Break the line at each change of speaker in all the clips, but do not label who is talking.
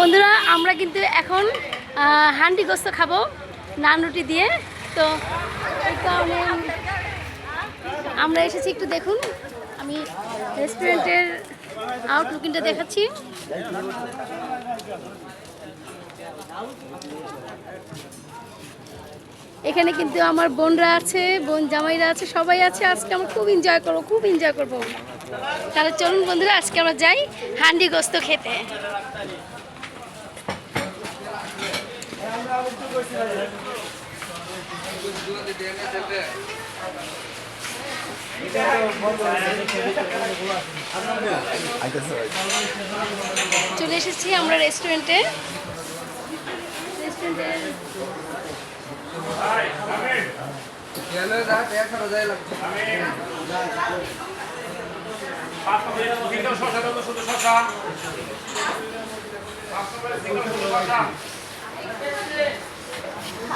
বন্ধুরা, আমরা কিন্তু এখন হান্ডি গোস্ত খাব, নান রুটি দিয়ে। তো আমরা এসেছি একটু দেখুন। আমি রেস্টুরেন্টের আউটলুকিংটা দেখাচ্ছি। এখানে কিন্তু আমার বোনরা আছে, বোন জামাইরা আছে, সবাই আছে। আজকে আমরা খুব এনজয় করব, খুব এনজয় করব। তাহলে চলুন বন্ধুরা, আজকে আমরা যাই হান্ডি গোস্ত খেতে। চলে এসেছি আমরা রেস্টুরেন্টে। রেস্টুরেন্টের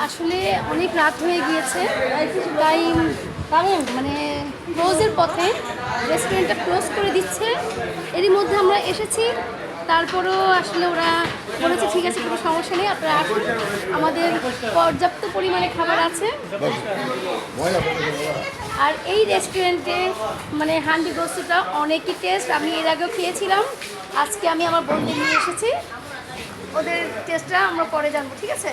আসলে অনেক রাত হয়ে গিয়েছে, তাই মানে ক্লোজের পথে রেস্টুরেন্টটা ক্লোজ করে দিচ্ছে। এরই মধ্যে আমরা এসেছি, তারপরও আসলে ওরা বলেছে, ঠিক আছে, কোনো সমস্যা নেই, আপনারা আসুন। আমাদের পর্যাপ্ত পরিমাণে খাবার আছে। আর এই রেস্টুরেন্টে মানে হান্ডি গোস্তটা অনেকই টেস্ট, আমি এর আগেও খেয়েছিলাম। আজকে আমি আমার বন্ধু নিয়ে এসেছি। ওদের টেস্টটা আমরা পরে জানব, ঠিক আছে?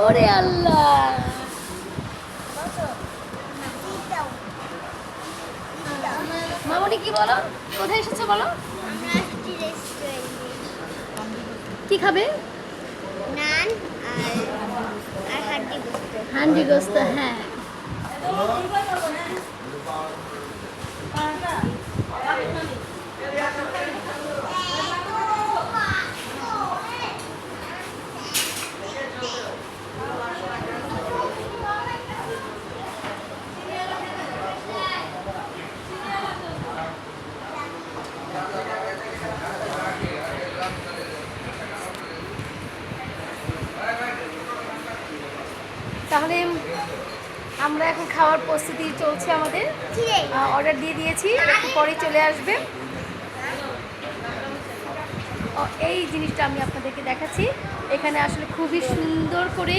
ওরে আল্লাহ। মামনি কি বলো? কোথায় এসেছ বলো? কি খাবে?
নান আর
হান্ডি গোস্ত হ্যাঁ। তাহলে আমরা এখন খাওয়ার প্রস্তুতি চলছে আমাদের। অর্ডার দিয়ে দিয়েছি পরেই চলে আসবে। এই জিনিসটা আমি আপনাদেরকে দেখাচ্ছি। এখানে আসলে খুবই সুন্দর করে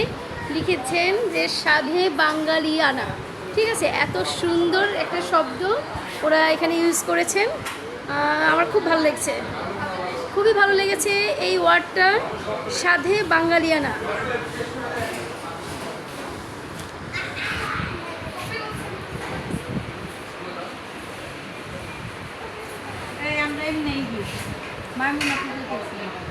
লিখেছেন যে, সাধে বাঙালিয়ানা ঠিক আছে? এত সুন্দর একটা শব্দ ওরা এখানে ইউজ করেছেন। আমার খুব ভালো লেগেছে। খুবই ভালো লেগেছে এই ওয়ার্ডটা সাধে বাঙালিয়ানা
এই আমরা এমনি মামুন আপনাদের গেছি